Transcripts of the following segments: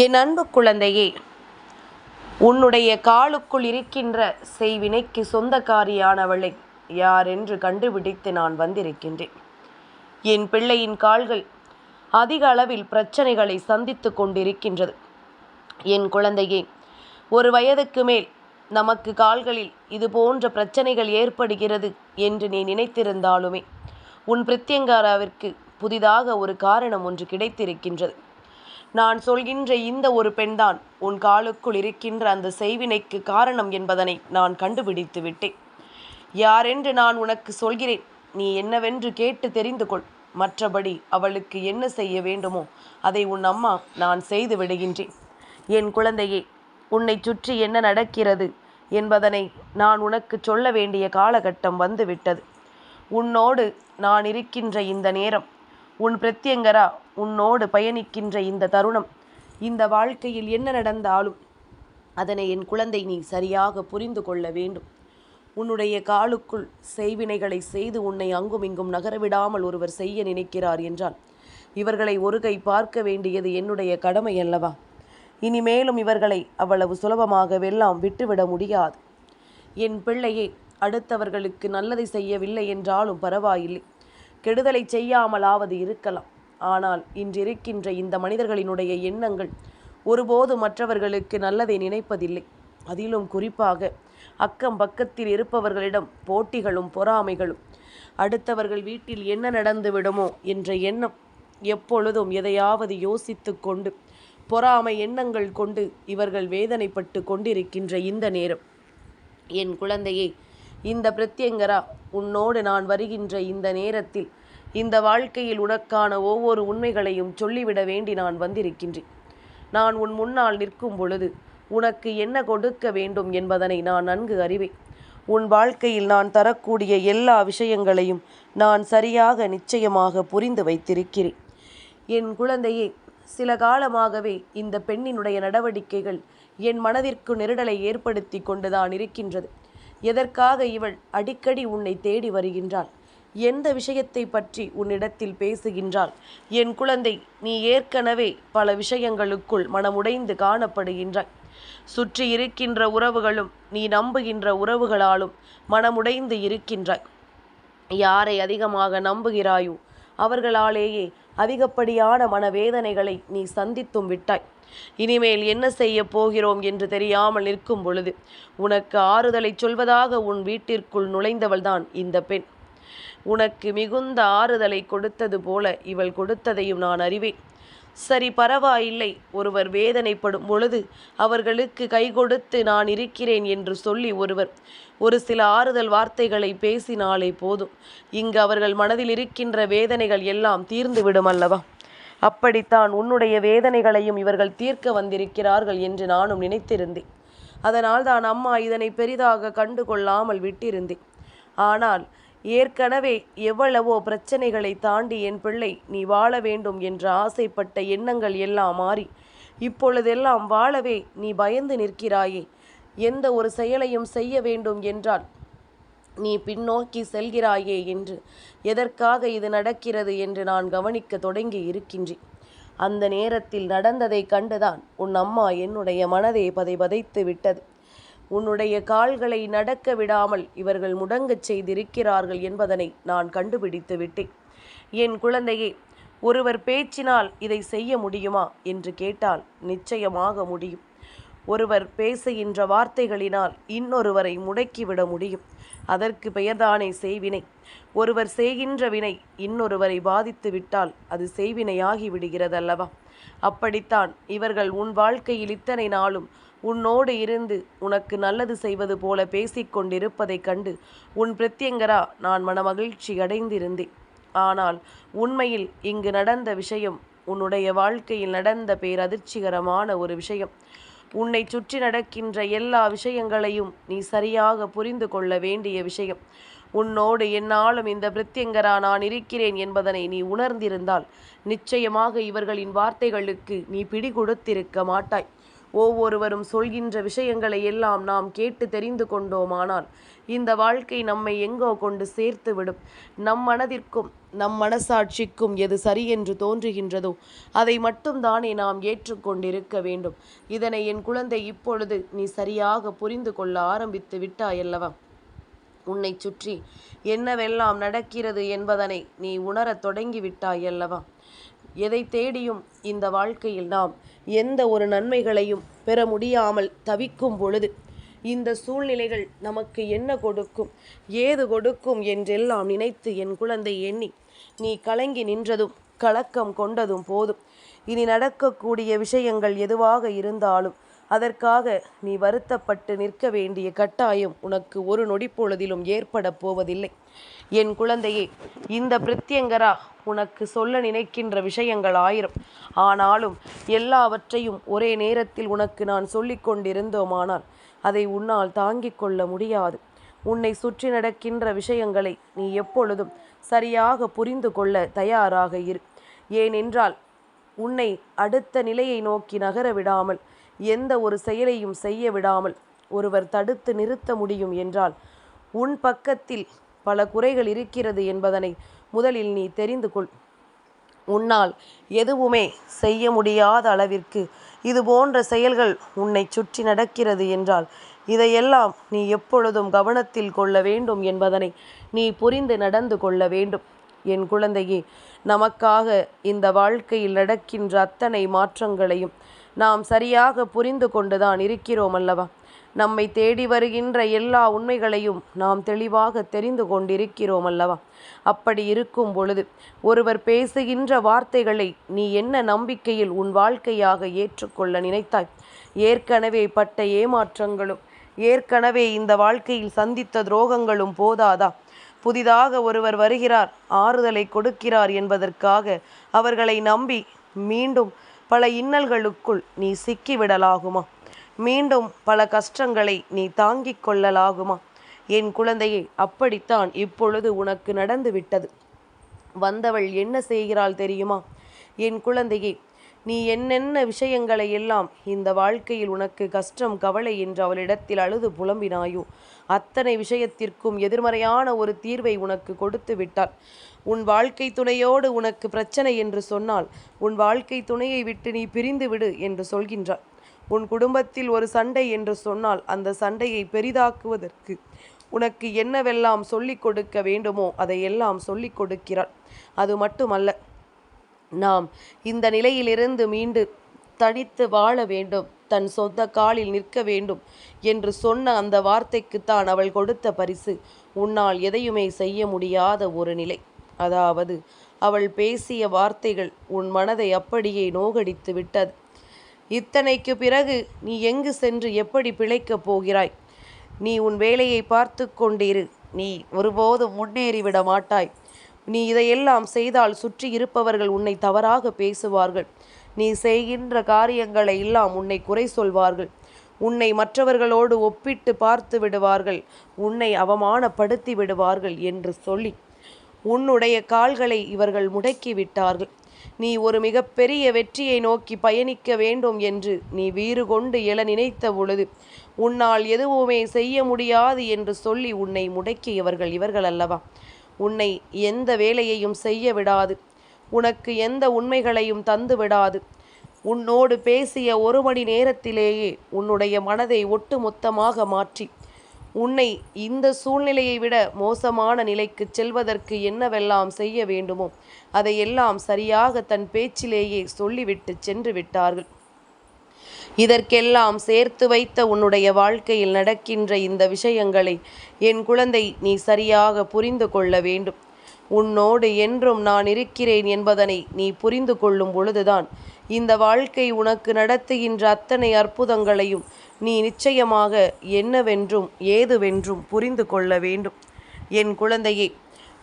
என் அன்பு குழந்தையே உன்னுடைய காலுக்குள் இருக்கின்ற செய்வினைக்கு சொந்தக்காரியானவளை யாரென்று கண்டுபிடித்து நான் வந்திருக்கின்றேன். என் பிள்ளையின் கால்கள் அதிக அளவில் பிரச்சனைகளை சந்தித்து கொண்டிருக்கின்றது. என் குழந்தையே ஒரு வயதுக்கு மேல் நமக்கு கால்களில் இது போன்ற பிரச்சனைகள் ஏற்படுகிறது என்று நீ நினைத்திருந்தாலுமே உன் பிரித்தியங்காராவிற்கு புதிதாக ஒரு காரணம் ஒன்று கிடைத்திருக்கின்றது. நான் சொல்கின்ற இந்த ஒரு பெண்தான் உன் காலுக்குள் இருக்கின்ற அந்த செய்வினைக்கு காரணம் என்பதனை நான் கண்டுபிடித்து விட்டேன். யாரென்று நான் உனக்கு சொல்கிறேன்? நீ என்னவென்று கேட்டு தெரிந்து கொள். மற்றபடி அவளுக்கு என்ன செய்ய வேண்டுமோ அதை உன் அம்மா நான் செய்து விடுகின்றேன். என் குழந்தையே உன்னை சுற்றி என்ன நடக்கிறது என்பதனை நான் உனக்கு சொல்ல வேண்டிய காலகட்டம் வந்துவிட்டது. உன்னோடு நான் இருக்கின்ற இந்த நேரம் உன் பிரத்யங்கரா உன்னோடு பயணிக்கின்ற இந்த தருணம் இந்த வாழ்க்கையில் என்ன நடந்தாலும் அதனை என் குழந்தை நீ சரியாக புரிந்து கொள்ள வேண்டும். உன்னுடைய காலுக்குள் செய்வினைகளை செய்து உன்னை அங்கும் இங்கும் நகரவிடாமல் ஒருவர் செய்ய நினைக்கிறார் என்றால் இவர்களை ஒரு கை பார்க்க வேண்டியது என்னுடைய கடமை அல்லவா? இனிமேலும் இவர்களை அவ்வளவு சுலபமாகவெல்லாம் விட்டுவிட முடியாது. என் பிள்ளையே அடுத்தவர்களுக்கு நல்லதை செய்யவில்லை என்றாலும் பரவாயில்லை. கெடுதலை செய்யாமலாவது இருக்கலாம். ஆனால் இன்றிருக்கின்ற இந்த மனிதர்களினுடைய எண்ணங்கள் ஒருபோது மற்றவர்களுக்கு நல்லதை நினைப்பதில்லை. அதிலும் குறிப்பாக அக்கம் பக்கத்தில் இருப்பவர்களிடம் போட்டிகளும் பொறாமைகளும் அடுத்தவர்கள் வீட்டில் என்ன நடந்து விடுமோ என்ற எண்ணம் எப்பொழுதும் எதையாவது யோசித்து கொண்டு பொறாமை எண்ணங்கள் கொண்டு இவர்கள் வேதனைப்பட்டு கொண்டிருக்கின்ற இந்த நேரம். என் குழந்தையை இந்த பிரத்யங்கரா உன்னோடு நான் வருகின்ற இந்த நேரத்தில் இந்த வாழ்க்கையில் உனக்கான ஒவ்வொரு உண்மைகளையும் சொல்லிவிட வேண்டி நான் வந்திருக்கின்றேன். நான் உன் முன்னால் நிற்கும் பொழுது உனக்கு என்ன கொடுக்க வேண்டும் என்பதனை நான் நன்கு அறிவேன். உன் வாழ்க்கையில் நான் தரக்கூடிய எல்லா விஷயங்களையும் நான் சரியாக நிச்சயமாக புரிந்து வைத்திருக்கிறேன். என் குழந்தையே சில காலமாகவே இந்த பெண்ணினுடைய நடவடிக்கைகள் என் மனதிற்கு நெருடலை ஏற்படுத்தி கொண்டுதான் இருக்கின்றது. எதற்காக இவள் அடிக்கடி உன்னை தேடி வருகின்றாள்? எந்த விஷயத்தை பற்றி உன்னிடத்தில் பேசுகின்றாள்? என் குழந்தை நீ ஏற்கனவே பல விஷயங்களுக்குள் மனமுடைந்து காணப்படுகின்றாய். சுற்றி இருக்கின்ற உறவுகளும் நீ நம்புகின்ற உறவுகளாலும் மனமுடைந்து இருக்கின்றாய். யாரை அதிகமாக நம்புகிறாயோ அவர்களாலேயே அதிகப்படியான மனவேதனைகளை நீ சந்தித்தும் விட்டாய். இனிமேல் என்ன செய்ய போகிறோம் என்று தெரியாமல் நிற்கும் பொழுது உனக்கு ஆறுதலை சொல்வதாக உன் வீட்டிற்குள் நுழைந்தவள்தான் இந்த பெண். உனக்கு மிகுந்த ஆறுதலை கொடுத்தது போல இவள் கொடுத்ததையும் நான் அறிவேன். சரி பரவாயில்லை. ஒருவர் வேதனைப்படும் பொழுது அவர்களுக்கு கை கொடுத்து நான் இருக்கிறேன் என்று சொல்லி ஒருவர் ஒரு சில ஆறுதல் வார்த்தைகளை பேசினாலே போதும். இங்கு அவர்கள் மனதில் இருக்கின்ற வேதனைகள் எல்லாம் தீர்ந்துவிடும் அல்லவா? அப்படித்தான் உன்னுடைய வேதனைகளையும் இவர்கள் தீர்க்க வந்திருக்கிறார்கள் என்று நானும் நினைத்திருந்தேன். அதனால் தான் அம்மா இதனை பெரிதாக கண்டு கொள்ளாமல் விட்டிருந்தேன். ஆனால் ஏற்கனவே எவ்வளவோ பிரச்சனைகளை தாண்டி என் பிள்ளை நீ வாழ வேண்டும் என்று ஆசைப்பட்ட எண்ணங்கள் எல்லாம் மாறி இப்பொழுதெல்லாம் வாழவே நீ பயந்து நிற்கிறாயே எந்த ஒரு செயலையும் செய்ய வேண்டும் என்றால் நீ பின்னோக்கி செல்கிறாயே என்று. எதற்காக இது நடக்கிறது என்று நான் கவனிக்க தொடங்கி இருக்கின்றேன். அந்த நேரத்தில் நடந்ததை கண்டுதான் உன் அம்மா என்னுடைய மனதை பதை பதைத்து விட்டது. உன்னுடைய கால்களை நடக்க விடாமல் இவர்கள் முடங்கச் செய்திருக்கிறார்கள் என்பதனை நான் கண்டுபிடித்து விட்டேன். என் குழந்தையே ஒருவர் பேச்சினால் இதை செய்ய முடியுமா என்று கேட்டால் நிச்சயமாக முடியும். ஒருவர் பேசுகின்ற வார்த்தைகளினால் இன்னொருவரை முடக்கிவிட முடியும். அதற்கு பெயர்தானே செய்வினை. ஒருவர் செய்கின்ற வினை இன்னொருவரை பாதித்து விட்டால் அது செய்வினையாகி விடுகிறதல்லவா? அப்படித்தான் இவர்கள் உன் வாழ்க்கையில் இத்தனை நாளும் உன்னோடு இருந்து உனக்கு நல்லது செய்வது போல பேசிக்கொண்டிருப்பதைக் கண்டு உன் பிரத்யங்கரா நான் மனமகிழ்ச்சி அடைந்திருந்தேன். ஆனால் உண்மையில் இங்கு நடந்த விஷயம் உன்னுடைய வாழ்க்கையில் நடந்த பேரதிர்ச்சிகரமான ஒரு விஷயம். உன்னை சுற்றி நடக்கின்ற எல்லா விஷயங்களையும் நீ சரியாக புரிந்து கொள்ள வேண்டிய விஷயம். உன்னோடு என்னாலும் இந்த பிரத்யங்கரா நான் இருக்கிறேன் என்பதனை நீ உணர்ந்திருந்தால் நிச்சயமாக இவர்களின் வார்த்தைகளுக்கு நீ பிடி கொடுத்திருக்க மாட்டாய். ஒவ்வொருவரும் சொல்கின்ற விஷயங்களை எல்லாம் நாம் கேட்டு தெரிந்து கொண்டோமானால் இந்த வாழ்க்கை நம்மை எங்கோ கொண்டு சேர்த்து விடும். நம் மனதிற்கும் நம் மனசாட்சிக்கும் எது சரி என்று தோன்றுகின்றதோ அதை மட்டும்தானே நாம் ஏற்றுக்கொண்டிருக்க வேண்டும். இதனை என் குழந்தை இப்பொழுது நீ சரியாக புரிந்து கொள்ள ஆரம்பித்து விட்டாயல்லவா? உன்னை சுற்றி என்னவெல்லாம் நடக்கிறது என்பதனை நீ உணரத் தொடங்கிவிட்டாயல்லவா எதை தேடியும் இந்த வாழ்க்கையில் நாம் எந்த ஒரு நன்மைகளையும் பெற முடியாமல் தவிக்கும் பொழுது இந்த சூழ்நிலைகள் நமக்கு என்ன கொடுக்கும்? ஏது கொடுக்கும் என்றெல்லாம் நினைத்து என் குழந்தை எண்ணி நீ கலங்கி நின்றதும் கலக்கம் கொண்டதும் போதும். இனி நடக்கக்கூடிய விஷயங்கள் எதுவாக இருந்தாலும் அதற்காக நீ வருத்தப்பட்டு நிற்க வேண்டிய கட்டாயம் உனக்கு ஒரு நொடி பொழுதிலும் ஏற்பட போவதில்லை. என் குழந்தையே இந்த பிரத்யங்கரா உனக்கு சொல்ல நினைக்கின்ற விஷயங்கள் ஆயிரம். ஆனாலும் எல்லாவற்றையும் ஒரே நேரத்தில் உனக்கு நான் சொல்லிக் கொண்டிருந்தோமானால் அதை உன்னால் தாங்கிக் கொள்ள முடியாது. உன்னை சுற்றி நடக்கின்ற விஷயங்களை நீ எப்பொழுதும் சரியாக புரிந்து கொள்ள தயாராக இரு. ஏனென்றால் உன்னை அடுத்த நிலையை நோக்கி நகர விடாமல் எந்த ஒரு செயலையும் செய்ய விடாமல் ஒருவர் தடுத்து நிறுத்த முடியும் என்றால் உன் பக்கத்தில் பல குறைகள் இருக்கிறது என்பதனை முதலில் நீ தெரிந்து கொள். உன்னால் எதுவுமே செய்ய முடியாத அளவிற்கு இது போன்ற செயல்கள் உன்னை சுற்றி நடக்கிறது என்றால் இதையெல்லாம் நீ எப்பொழுதும் கவனத்தில் கொள்ள வேண்டும் என்பதனை நீ புரிந்து நடந்து கொள்ள வேண்டும். என் குழந்தையே நமக்காக இந்த வாழ்க்கையில் நடக்கின்ற அத்தனை மாற்றங்களையும் நாம் சரியாக புரிந்து கொண்டுதான் இருக்கிறோம் அல்லவா? நம்மை தேடி வருகின்ற எல்லா உண்மைகளையும் நாம் தெளிவாக தெரிந்து கொண்டிருக்கிறோம் அல்லவா? அப்படி இருக்கும் பொழுது ஒருவர் பேசுகின்ற வார்த்தைகளை நீ என்ன நம்பிக்கையில் உன் வாழ்க்கையாக ஏற்றுக்கொள்ள நினைத்தாய்? ஏற்கனவே பட்ட ஏமாற்றங்களும் ஏற்கனவே இந்த வாழ்க்கையில் சந்தித்த துரோகங்களும் போதாதா? புதிதாக ஒருவர் வருகிறார் ஆறுதலை கொடுக்கிறார் என்பதற்காக அவர்களை நம்பி மீண்டும் பல இன்னல்களுக்குள் நீ சிக்கிவிடலாகுமா? மீண்டும் பல கஷ்டங்களை நீ தாங்கிக் கொள்ளலாகுமா? என் குழந்தையே அப்படித்தான் இப்பொழுது உனக்கு நடந்து விட்டது வந்தவள் என்ன செய்கிறாள் தெரியுமா? என் குழந்தையே நீ என்னென்ன விஷயங்களை எல்லாம் இந்த வாழ்க்கையில் உனக்கு கஷ்டம் கவலை என்று அவளிடத்தில் அழுது புலம்பினாயோ அத்தனை விஷயத்திற்கும் எதிர்மறையான ஒரு தீர்வை உனக்கு கொடுத்து விட்டாள் உன் வாழ்க்கை துணையோடு உனக்கு பிரச்சனை என்று சொன்னால் உன் வாழ்க்கை துணையை விட்டு நீ பிரிந்து விடு என்று சொல்கின்றாள் உன் குடும்பத்தில் ஒரு சண்டை என்று சொன்னால் அந்த சண்டையை பெரிதாக்குவதற்கு உனக்கு என்னவெல்லாம் சொல்லிக் கொடுக்க வேண்டுமோ அதையெல்லாம் சொல்லிக் கொடுக்கிறாள் அது மட்டுமல்ல நாம் இந்த நிலையிலிருந்து மீண்டு தனித்து வாழ வேண்டும் தன் சொந்த காலில் நிற்க வேண்டும் என்று சொன்ன அந்த வார்த்தைக்குத்தான் அவள் கொடுத்த பரிசு. உன்னால் எதையுமே செய்ய முடியாத ஒரு நிலை. அதாவது அவள் பேசிய வார்த்தைகள் உன் மனதை அப்படியே நோகடித்து விட்டது. இத்தனைக்கு பிறகு நீ எங்கு சென்று எப்படி பிழைக்கப் போகிறாய்? நீ உன் வேலையை பார்த்து கொண்டிரு. நீ ஒருபோதும் முன்னேறிவிட மாட்டாய். நீ இதையெல்லாம் செய்தால் சுற்றி இருப்பவர்கள் உன்னை தவறாக பேசுவார்கள். நீ செய்கின்ற காரியங்களை எல்லாம் உன்னை குறை சொல்வார்கள். உன்னை மற்றவர்களோடு ஒப்பிட்டு பார்த்து விடுவார்கள். உன்னை அவமானப்படுத்தி விடுவார்கள் என்று சொல்லி உன்னுடைய கால்களை இவர்கள் முடக்கி விட்டார்கள் நீ ஒரு மிகப்பெரிய வெற்றியை நோக்கி பயணிக்க வேண்டும் என்று நீ வீறு கொண்டு எழ நினைத்த பொழுது உன்னால் எதுவுமே செய்ய முடியாது என்று சொல்லி உன்னை முடக்கியவர்கள் இவர்கள் அல்லவா? உன்னை எந்த வேலையையும் செய்ய விடாது. உனக்கு எந்த உண்மைகளையும் தந்து விடாது. உன்னோடு பேசிய ஒரு மணி நேரத்திலேயே உன்னுடைய மனதை ஒட்டுமொத்தமாக மாற்றி உன்னை இந்த சூழ்நிலையை விட மோசமான நிலைக்கு செல்வதற்கு என்னவெல்லாம் செய்ய வேண்டுமோ அதையெல்லாம் சரியாக தன் பேச்சிலேயே சொல்லிவிட்டு சென்று விட்டார்கள். இதற்கெல்லாம் சேர்த்து வைத்த உன்னுடைய வாழ்க்கையில் நடக்கின்ற இந்த விஷயங்களை என் குழந்தை நீ சரியாக புரிந்து கொள்ள வேண்டும். உன்னோடு என்றும் நான் இருக்கிறேன் என்பதனை நீ புரிந்து கொள்ளும் பொழுதுதான் இந்த வாழ்க்கை உனக்கு நடத்துகின்ற அத்தனை அற்புதங்களையும் நீ நிச்சயமாக என்னவென்றும் ஏதுவென்றும் புரிந்து கொள்ள வேண்டும். என் குழந்தையே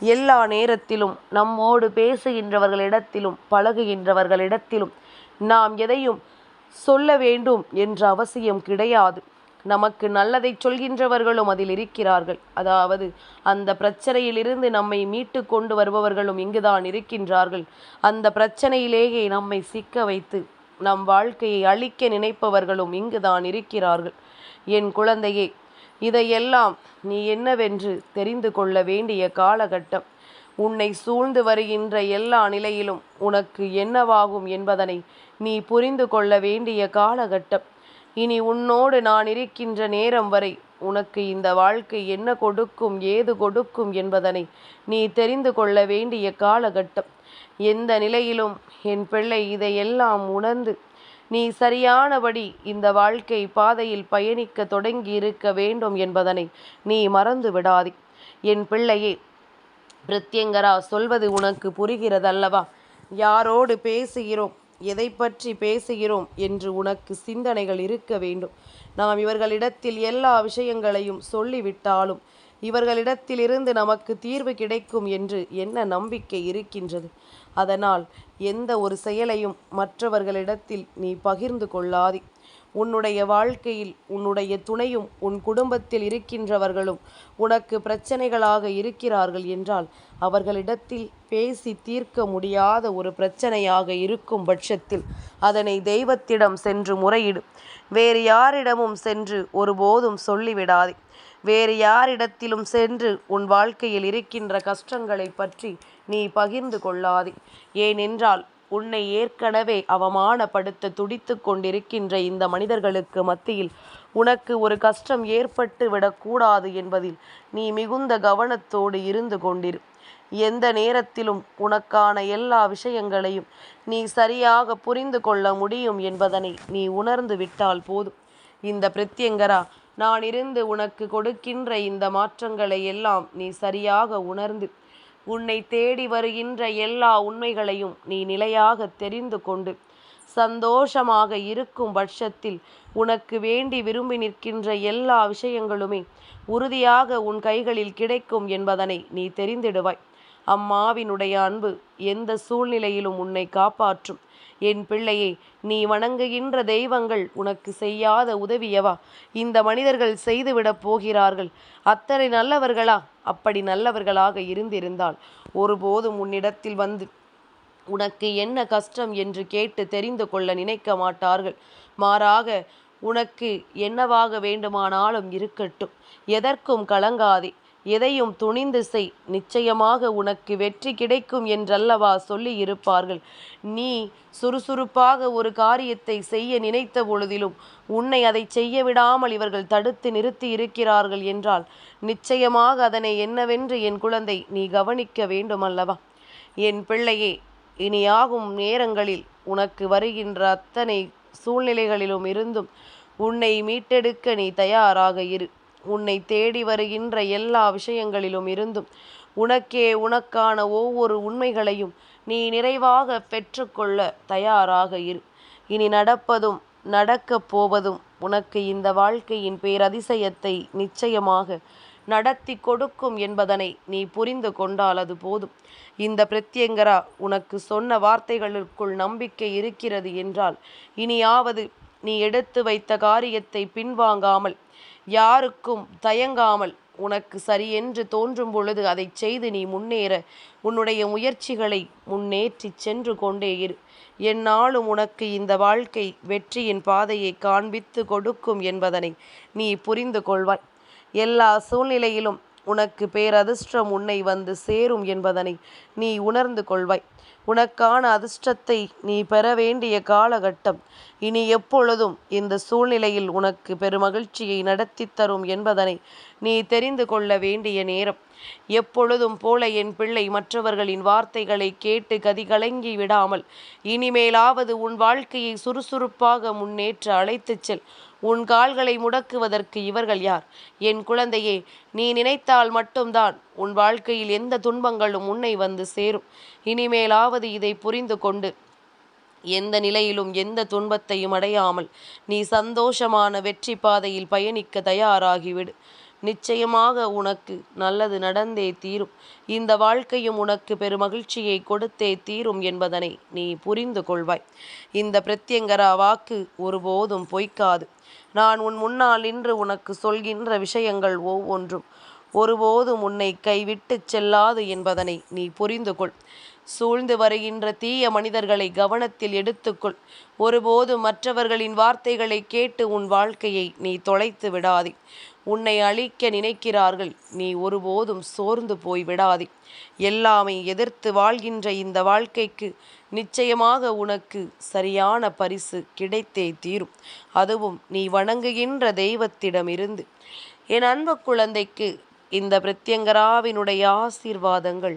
எல்லா நேரத்திலும் நம்மோடு பேசுகின்றவர்களிடத்திலும் பழகுகின்றவர்களிடத்திலும் நாம் எதையும் சொல்ல வேண்டும் என்ற அவசியம் கிடையாது. நமக்கு நல்லதை சொல்கின்றவர்களும் அதில் இருக்கிறார்கள். அதாவது அந்த பிரச்சனையிலிருந்து நம்மை மீட்டு கொண்டு வருபவர்களும் இங்குதான் இருக்கின்றார்கள். அந்த பிரச்சனையிலேயே நம்மை சிக்க வைத்து நம் வாழ்க்கையை அழிக்க நினைப்பவர்களும் இங்குதான் இருக்கிறார்கள். என் குழந்தையே இதையெல்லாம் நீ என்னவென்று தெரிந்து கொள்ள வேண்டிய காலகட்டம். உன்னை சூழ்ந்து வருகின்ற எல்லா நிலையிலும் உனக்கு என்னவாகும் என்பதனை நீ புரிந்து கொள்ள வேண்டிய காலகட்டம். இனி உன்னோடு நான் இருக்கின்ற நேரம் வரை உனக்கு இந்த வாழ்க்கை என்ன கொடுக்கும் ஏது கொடுக்கும் என்பதனை நீ தெரிந்து கொள்ள வேண்டிய காலகட்டம். எந்த நிலையிலும் என் பிள்ளை இதையெல்லாம் உணர்ந்து நீ சரியானபடி இந்த வாழ்க்கை பாதையில் பயணிக்க தொடங்கி இருக்க வேண்டும் என்பதனை நீ மறந்து விடாதே. என் பிள்ளையே பிரத்யங்கரா சொல்வது உனக்கு புரிகிறதல்லவா? யாரோடு பேசுகிறோம்? எதை பற்றி பேசுகிறோம்? என்று உனக்கு சிந்தனைகள் இருக்க வேண்டும். நாம் இவர்களிடத்தில் எல்லா விஷயங்களையும் சொல்லிவிட்டாலும் இவர்களிடத்திலிருந்து நமக்கு தீர்வு கிடைக்கும் என்று என்ன நம்பிக்கை இருக்கின்றது? அதனால் எந்த ஒரு செயலையும் மற்றவர்களிடத்தில் நீ பகிர்ந்து கொள்ளாதே. உன்னுடைய வாழ்க்கையில் உன்னுடைய துணையும் உன் குடும்பத்தில் இருக்கின்றவர்களும் உனக்கு பிரச்சனைகளாக இருக்கிறார்கள் என்றால் அவர்களிடத்தில் பேசி தீர்க்க முடியாத ஒரு பிரச்சனையாக இருக்கும் பட்சத்தில் அதனை தெய்வத்திடம் சென்று முறையிடு. வேறு யாரிடமும் சென்று ஒருபோதும் சொல்லிவிடாதே. வேறு யாரிடத்திலும் சென்று உன் வாழ்க்கையில் இருக்கின்ற கஷ்டங்களை பற்றி நீ பகிர்ந்து கொள்ளாதே. ஏனென்றால் உன்னை ஏற்கனவே அவமானப்படுத்த துடித்து கொண்டிருக்கின்ற இந்த மனிதர்களுக்கு மத்தியில் உனக்கு ஒரு கஷ்டம் ஏற்பட்டு விடக்கூடாது என்பதில் நீ மிகுந்த கவனத்தோடு இருந்து கொண்டிரு. எந்த நேரத்திலும் உனக்கான எல்லா விஷயங்களையும் நீ சரியாக புரிந்து கொள்ள முடியும் என்பதனை நீ உணர்ந்து விட்டால் போதும். இந்த பிரத்யங்கரா நான் இருந்து உனக்கு கொடுக்கின்ற இந்த மாற்றங்களை எல்லாம் நீ சரியாக உணர்ந்து உன்னை தேடி வருகின்ற எல்லா உண்மைகளையும் நீ நிலையாக தெரிந்து கொண்டு சந்தோஷமாக இருக்கும் பட்சத்தில் உனக்கு வேண்டி விரும்பி நிற்கின்ற எல்லா விஷயங்களுமே உறுதியாக உன் கைகளில் கிடைக்கும் என்பதனை நீ தெரிந்திடுவாய். அம்மாவினுடைய அன்பு எந்த சூழ்நிலையிலும் உன்னை காப்பாற்றும். என் பிள்ளையே நீ வணங்குகின்ற தெய்வங்கள் உனக்கு செய்யாத உதவியவா? இந்த மனிதர்கள் செய்துவிடப் போகிறார்கள். அத்தனை நல்லவர்களா? அப்படி நல்லவர்களாக இருந்திருந்தால் ஒருபோதும் உன்னிடத்தில் வந்து உனக்கு என்ன கஷ்டம் என்று கேட்டு தெரிந்து கொள்ள நினைக்க மாட்டார்கள். மாறாக உனக்கு என்னவாக வேண்டுமானாலும் இருக்கட்டும். எதற்கும் கலங்காதே. எதையும் துணிந்து செய். நிச்சயமாக உனக்கு வெற்றி கிடைக்கும் என்றல்லவா சொல்லி இருப்பார்கள். நீ சுறுசுறுப்பாக ஒரு காரியத்தை செய்ய நினைத்த பொழுதிலும் உன்னை அதை செய்ய விடாமல் இவர்கள் தடுத்து நிறுத்தி இருக்கிறார்கள் என்றால் நிச்சயமாக அதனை என்னவென்று என் குழந்தை நீ கவனிக்க வேண்டுமல்லவா? என் பிள்ளையே இனியாகும் நேரங்களில் உனக்கு வருகின்ற அத்தனை சூழ்நிலைகளிலும் இருந்தும் உன்னை மீட்டெடுக்க நீ தயாராக இரு. உன்னை தேடி வருகின்ற எல்லா விஷயங்களிலும் இருந்தும் உனக்கே உனக்கான ஒவ்வொரு உண்மைகளையும் நீ நிறைவாக பெற்றுக்கொள்ள தயாராக இரு. இனி நடப்பதும் நடக்கப் போவதும் உனக்கு இந்த வாழ்க்கையின் பேரதிசயத்தை நிச்சயமாக நடத்தி கொடுக்கும் என்பதனை நீ புரிந்து கொண்டால் அது போதும். இந்த பிரத்யங்கரா உனக்கு சொன்ன வார்த்தைகளுக்குள் நம்பிக்கை இருக்கிறது என்றால் இனியாவது நீ எடுத்து வைத்த காரியத்தை பின்வாங்காமல் யாருக்கும் தயங்காமல் உனக்கு சரியென்று தோன்றும் பொழுது அதை செய்து நீ முன்னேற. உன்னுடைய முயற்சிகளை முன்னேற்றி சென்று கொண்டே இரு. என்னாலும் உனக்கு இந்த வாழ்க்கை வெற்றியின் பாதையை காண்பித்து கொடுக்கும் என்பதனை நீ புரிந்து கொள்வாய். எல்லா சூழ்நிலையிலும் உனக்கு பேரதிர்ஷ்டம் உன்னை வந்து சேரும் என்பதனை நீ உணர்ந்து கொள்வாய். உனக்கான அதிர்ஷ்டத்தை நீ பெற வேண்டிய காலகட்டம் இனி எப்பொழுதும் இந்த சூழ்நிலையில் உனக்கு பெருமகிழ்ச்சியை நடத்தி தரும் என்பதனை நீ தெரிந்து கொள்ள வேண்டிய நேரம். எப்பொழுதும் போல என் பிள்ளை மற்றவர்களின் வார்த்தைகளை கேட்டு கதிகலங்கி விடாமல் இனிமேலாவது உன் வாழ்க்கையை சுறுசுறுப்பாக முன்னேற்ற அழைத்துச் செல். உன் கால்களை முடக்குவதற்கு இவர்கள் யார்? என் குழந்தையே நீ நினைத்தால் மட்டும்தான் உன் வாழ்க்கையில் எந்த துன்பங்களும் உன்னை வந்து சேரும். இனிமேலாவது இதை புரிந்து கொண்டு எந்த நிலையிலும் எந்த துன்பத்தையும் அடையாமல் நீ சந்தோஷமான வெற்றி பாதையில் பயணிக்க தயாராகிவிடு. நிச்சயமாக உனக்கு நல்லது நடந்தே தீரும். இந்த வாழ்க்கையும் உனக்கு பெருமகிழ்ச்சியை கொடுத்தே தீரும் என்பதனை நீ புரிந்து கொள்வாய். இந்த பிரத்யங்கரா வாக்கு ஒருபோதும் பொய்க்காது. நான் உன் முன்னால் இன்று உனக்கு சொல்கின்ற விஷயங்கள் ஒவ்வொன்றும். ஒருபோதும் உன்னை கைவிட்டுச் செல்லாது என்பதனை நீ புரிந்து கொள். சூழ்ந்து வருகின்ற தீய மனிதர்களை கவனத்தில் எடுத்துக்கொள். ஒருபோதும் மற்றவர்களின் வார்த்தைகளை கேட்டு உன் வாழ்க்கையை நீ தொலைத்து விடாதே. உன்னை அழிக்க நினைக்கிறார்கள் நீ ஒருபோதும் சோர்ந்து போய் விடாதே. எல்லாமே எதிர்த்து வாழ்கின்ற இந்த வாழ்க்கைக்கு நிச்சயமாக உனக்கு சரியான பரிசு கிடைத்தே தீரும். அதுவும் நீ வணங்குகின்ற தெய்வத்திடமிருந்து. என் அன்பு குழந்தைக்கு இந்த பிரத்யங்கராவினுடைய ஆசீர்வாதங்கள்